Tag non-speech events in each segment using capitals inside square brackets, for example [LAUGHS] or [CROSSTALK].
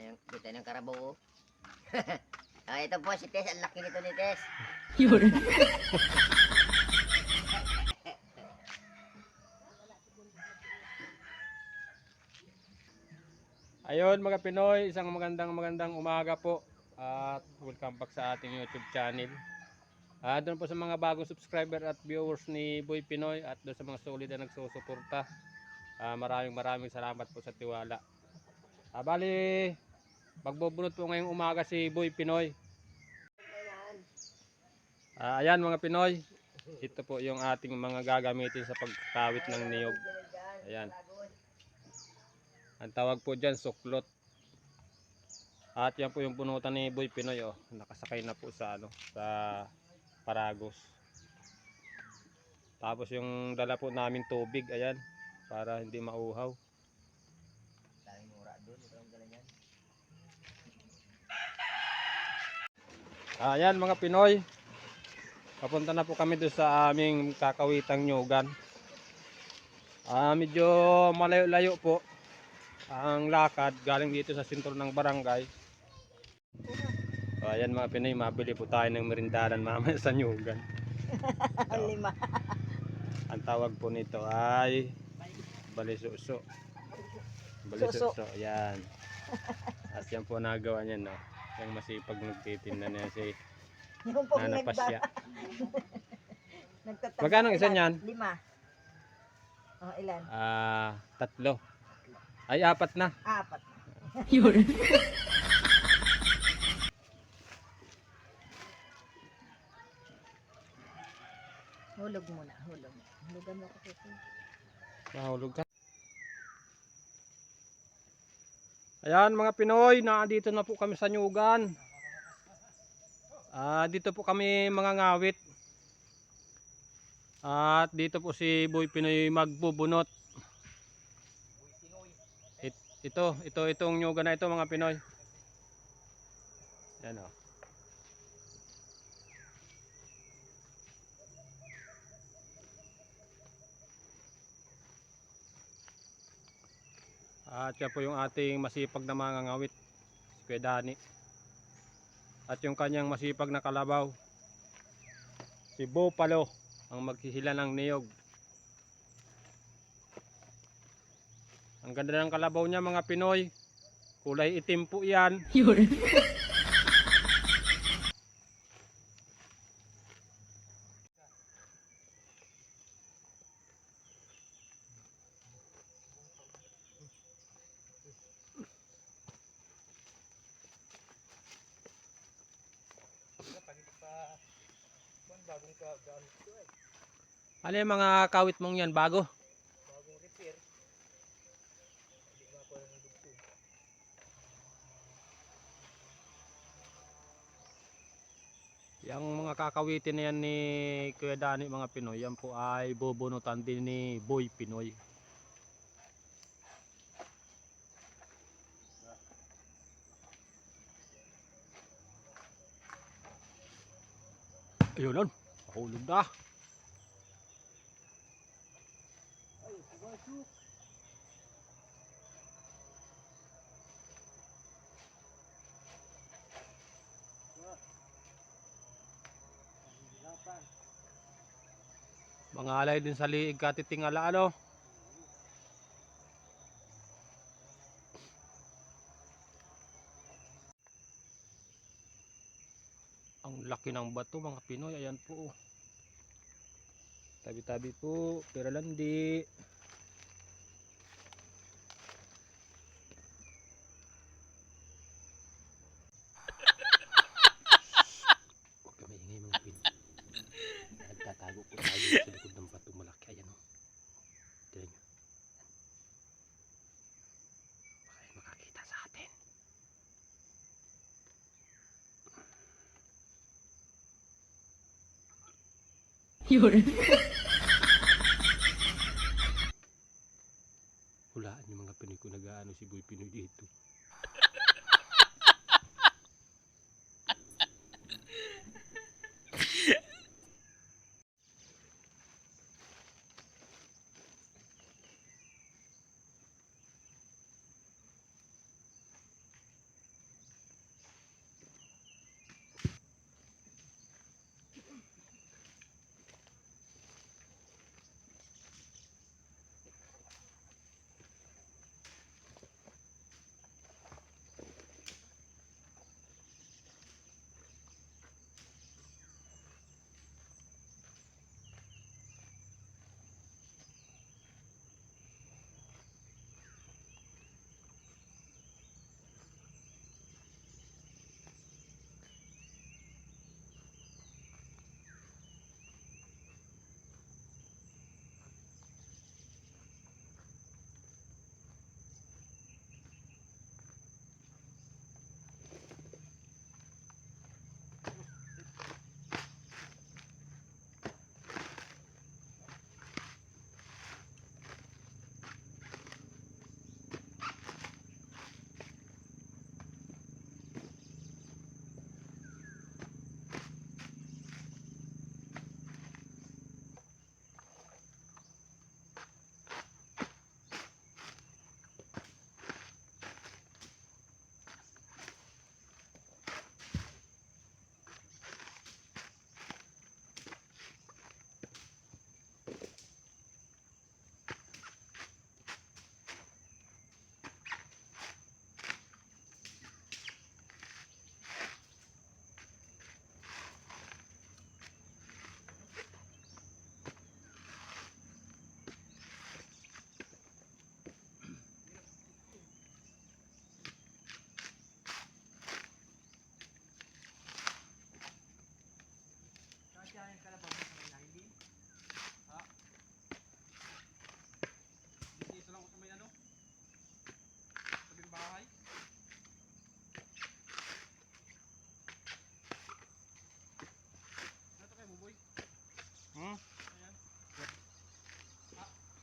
yung, kita ng karabaw. oh. [LAUGHS] ah, ito po si Tess. Ang laki nito ni Tess. Yun. Ayun mga Pinoy, isang magandang magandang umaga po at welcome back sa ating YouTube channel. Ah, doon po sa mga bagong subscriber at viewers ni Boy Pinoy at doon sa mga solid na nagsusuporta. Ah, maraming maraming salamat po sa tiwala. Ah, bali, magbubunot po ngayong umaga si Boy Pinoy. Ah, ayan mga Pinoy, ito po yung ating mga gagamitin sa pagkawit ng niyog. Ayan. Ang tawag po dyan, suklot. At yan po yung punutan ni Boy Pinoy, oh. Nakasakay na po sa, ano, sa Paragos. Tapos yung dala po namin tubig, ayan, para hindi mauhaw. Daming mura doon. Ito ang dala niyan. Ah, Ayan mga Pinoy. Papunta na po kami doon sa aming kakawitang nyugan. Ah, medyo malayo-layo po ang lakad galing dito sa sentro ng barangay. So, ayan mga Pinoy, mabili po tayo ng merindahan mamaya sa nyugan. [LAUGHS] Ang lima. Ang tawag po nito ay balisuso. Balisuso, yan. At yan po nagawa niya, no. Yung masipag nagtitinda niya si [LAUGHS] Yung pong Nana nagba- Pasya. [LAUGHS] Magkano ang isa ilan? niyan? Lima. Oh, ilan? Ah, tatlo. Ay, apat na. Apat. [LAUGHS] Yun. Hulog muna, hulog. Hulugan mo kasi. Mahulog ka. Ayan mga Pinoy, nandito na po kami sa Nyugan. Ah, dito po kami mga ngawit. At dito po si Boy Pinoy magbubunot. It, ito, ito, itong Nyugan na ito mga Pinoy. Yan o. At siya po yung ating masipag na mga ngawit, si Kuya Dani. At yung kanyang masipag na kalabaw, si Bo Palo, ang maghihila ng niyog. Ang ganda ng kalabaw niya mga Pinoy. Kulay itim po yan. Yun. [LAUGHS] Ano yung mga kawit mong yan? Bago? Yang mga kakawitin na yan ni Kuya Dani mga Pinoy, yan po ay bubunutan din ni Boy Pinoy. Ayun nun, mahulog na. Mga alay din sa liig katitingala ano. Ang laki ng bato mga Pinoy. Ayan po. oh. Tabi-tabi po. Pero landi. Huwag ka maingay mga Pinoy. Nagtatago po tayo sa likod ng bato malaki. Ayan o. Tignan nyo. Yan. Baka may makakita sa atin. Yun. Hulaan yung mga Pinoy kung nag-ano si Boy Pinoy dito.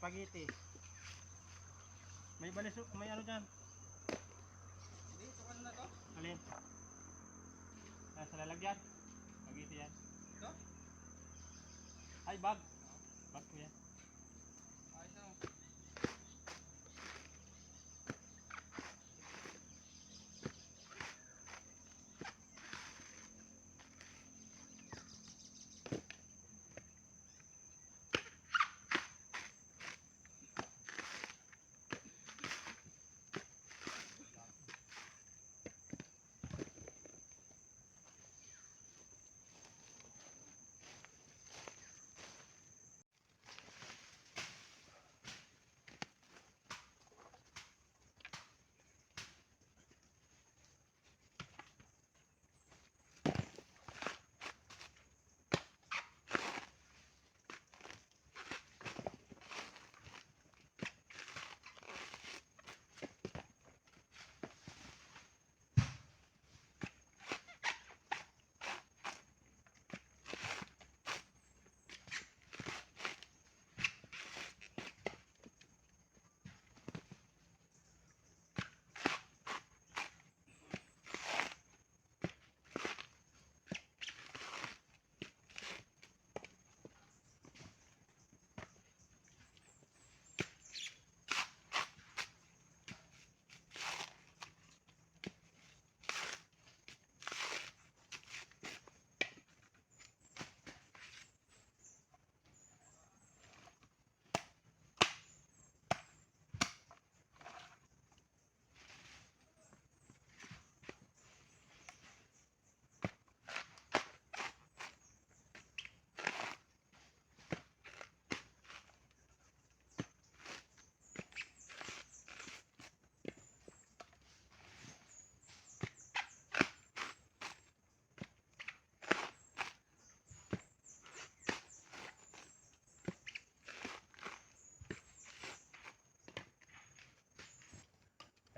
Cavite. May balis, may ano dyan? Hindi, ano na to? Alin? Ah, sa lalagyan. Cavite yan. Ito? Ay, bag. Bag ko yan.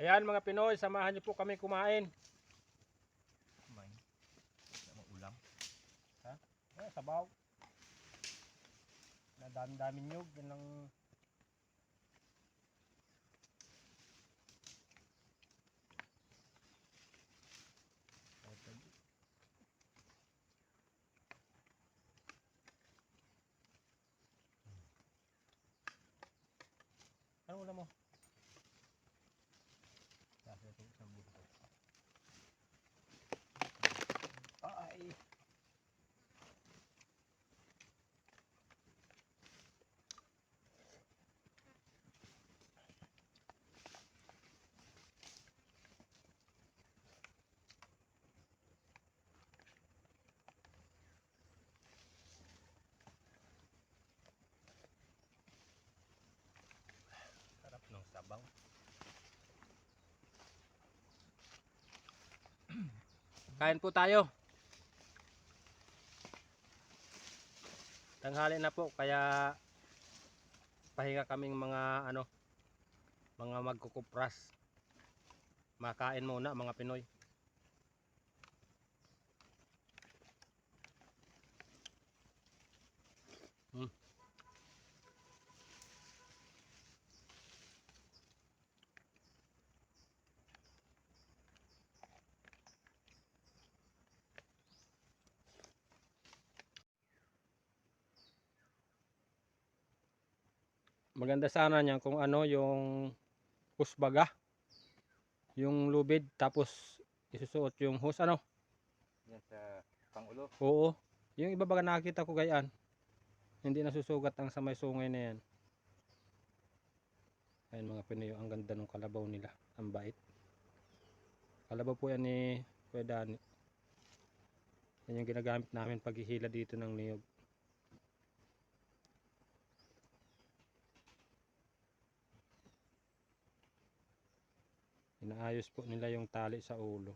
Ayan mga Pinoy, samahan niyo po kami kumain. Kumain. Sama ulam. Eh, sabaw. Na dami-dami nyug, yan lang Ano ulam mo? Kasi ito isang buto. Ay. Sarap ng sabaw. Kain po tayo. Tanghali na po kaya pahinga kaming mga ano mga magkukupras. Makain muna mga Pinoy. Maganda sana niyan kung ano yung husbaga. Yung lubid tapos isusuot yung hus ano. Yan sa pangulo. Oo. Yung iba baga nakita ko gayaan. Hindi nasusugat ang sa may sungay na yan. Ayun mga Pinoy, ang ganda ng kalabaw nila. Ang bait. Kalabaw po yan ni Kuya Dani. Yan yung ginagamit namin paghihila dito ng niyog. Inaayos po nila yung tali sa ulo.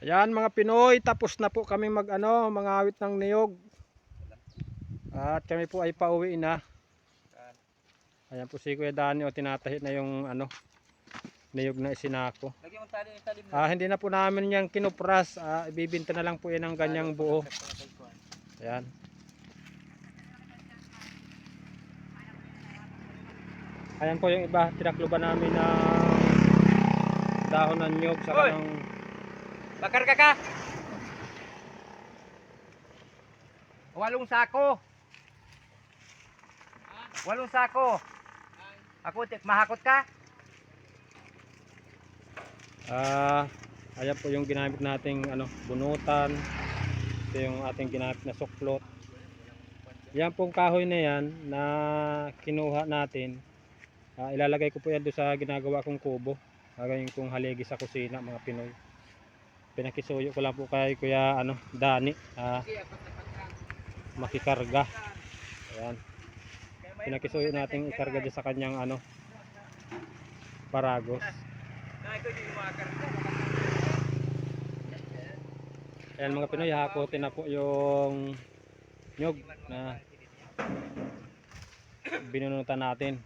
Ayan mga Pinoy, tapos na po kami mag ano, mga awit ng niyog. At kami po ay pauwi na. Ayan po si Kuya Dani o tinatahi na yung ano, niyog na isinako. Yung. Ah, hindi na po namin yan kinupras. Ah, ibibinta na lang po yan ng ganyang buo. Ayan. Ayan po yung iba, tinakluban namin na dahon ng nyog sa kanang Bakarga ka! Walong sako. Walong sako. Ako, mahakot ka? Ah, ayan po yung ginamit nating ano, bunutan. Ito yung ating ginamit na suklot. Yan pong kahoy na yan na kinuha natin. Ah, ilalagay ko po yan doon sa ginagawa kong kubo. Gagawin kong haligi sa kusina mga Pinoy. Pinakisuyo ko lang po kay Kuya ano, Dani. Ah, makikarga. Ayan. Pinakisuyo natin ikarga dyan sa kanyang ano, paragos. Ayan mga Pinoy, hakotin na po yung nyog na binunutan natin.